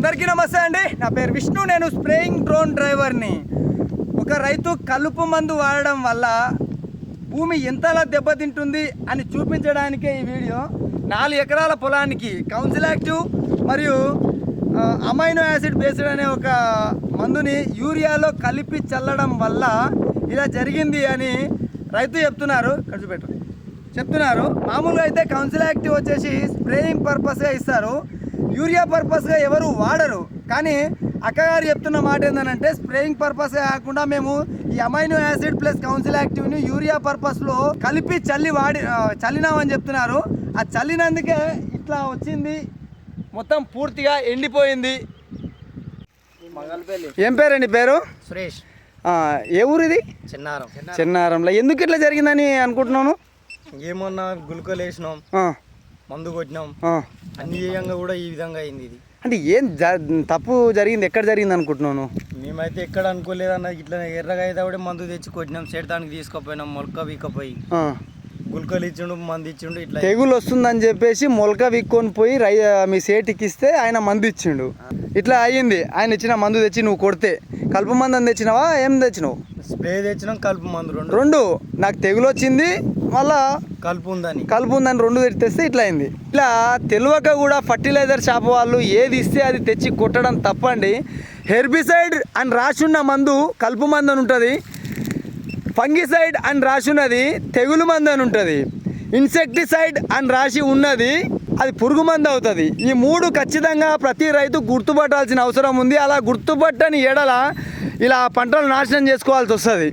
అందరికీ నమస్తే అండి. నా పేరు విష్ణు నేను స్ప్రేయింగ్ డ్రోన్ డ్రైవర్ని. ఒక రైతు కలుపు మందు వాడడం వల్ల భూమి ఎంతలా దెబ్బతింటుంది అని చూపించడానికే ఈ వీడియో. నాలుగు ఎకరాల పొలానికి కౌన్సిల్ యాక్టివ్ మరియు అమైనో యాసిడ్ బేస్డ్ అనే ఒక మందుని యూరియాలో కలిపి చల్లడం వల్ల ఇలా జరిగింది అని రైతు చెప్తున్నారు. ఖర్చు పెట్టు. చెప్తున్నారు. మామూలుగా అయితే కౌన్సిల్ యాక్టివ్ వచ్చేసి స్ప్రేయింగ్ పర్పస్గా ఇస్తారు. యూరియా పర్పస్గా ఎవరు వాడరు. కానీ అక్కగారు చెప్తున్న మాట ఏంటంటే స్ప్రేయింగ్ పర్పస్గా కాకుండా మేము ఈ అమైనో యాసిడ్ ప్లస్ కౌన్సిల్ యాక్టివ్ని యూరియా పర్పస్లో కలిపి చల్లి వాడి చల్లినామని చెప్తున్నారు. ఆ చల్లినందుకే ఇట్లా వచ్చింది. మొత్తం పూర్తిగా ఎండిపోయింది. ఏం పేరండి పేరు? సురేష్. ఏ ఊరు ఇది చిన్నారం. చిన్నారంలో. ఎందుకు ఇట్లా జరిగిందని అనుకుంటున్నాను? ఏమన్నా గుల్కలు వేసినాం. మందు కొట్టినాం. కూడా ఈ విధంగా అయింది ఇది. అంటే ఏం జ- తప్పు జరిగింది ఎక్కడ జరిగింది అనుకుంటున్నాను మేమైతే ఎక్కడ అనుకోలేదన్న ఇట్లా ఎర్రగా అయితే కూడా మందు తెచ్చి కొట్టినాం చెడతానికి తీసుకుపోయినాం మొలక వీకపోయి గుల్కలు ఇచ్చిండు మందు ఇచ్చిండు ఇట్లా తెగులు వస్తుందని చెప్పేసి మొలక విక్కొని పోయి రై మీ సేటికి ఇస్తే ఆయన మందు ఇచ్చిండు. ఇట్లా అయ్యింది ఆయన ఇచ్చిన మందు తెచ్చి నువ్వు కొడితే. కలుపు మందు అని తెచ్చినావా ఏం తెచ్చినావు? స్ప్రే తెచ్చినాం కలుపు మందు రెండు. రెండు. నాకు తెగులు వచ్చింది మళ్ళా కలుపు ఉందని కలుపు ఉందని రెండు తెస్తే ఇట్లా అయింది ఇట్లా తెలియక కూడా ఫర్టిలైజర్ షాప్ వాళ్ళు ఏది ఇస్తే అది తెచ్చి కొట్టడం తప్పండి. హెర్బిసైడ్ అని రాసి ఉన్న మందు కలుపు మందు అని ఉంటుంది. ఫంగిసైడ్ అని రాసి ఉన్నది తెగులు మందు అని ఉంటుంది. ఇన్సెక్టిసైడ్ అని రాసి ఉన్నది అది పురుగు మందు అవుతుంది. ఈ మూడు ఖచ్చితంగా ప్రతి రైతు గుర్తుపట్టాల్సిన అవసరం ఉంది. అలా గుర్తుపట్టని ఎడల ఇలా పంటలు నాశనం చేసుకోవాల్సి వస్తుంది.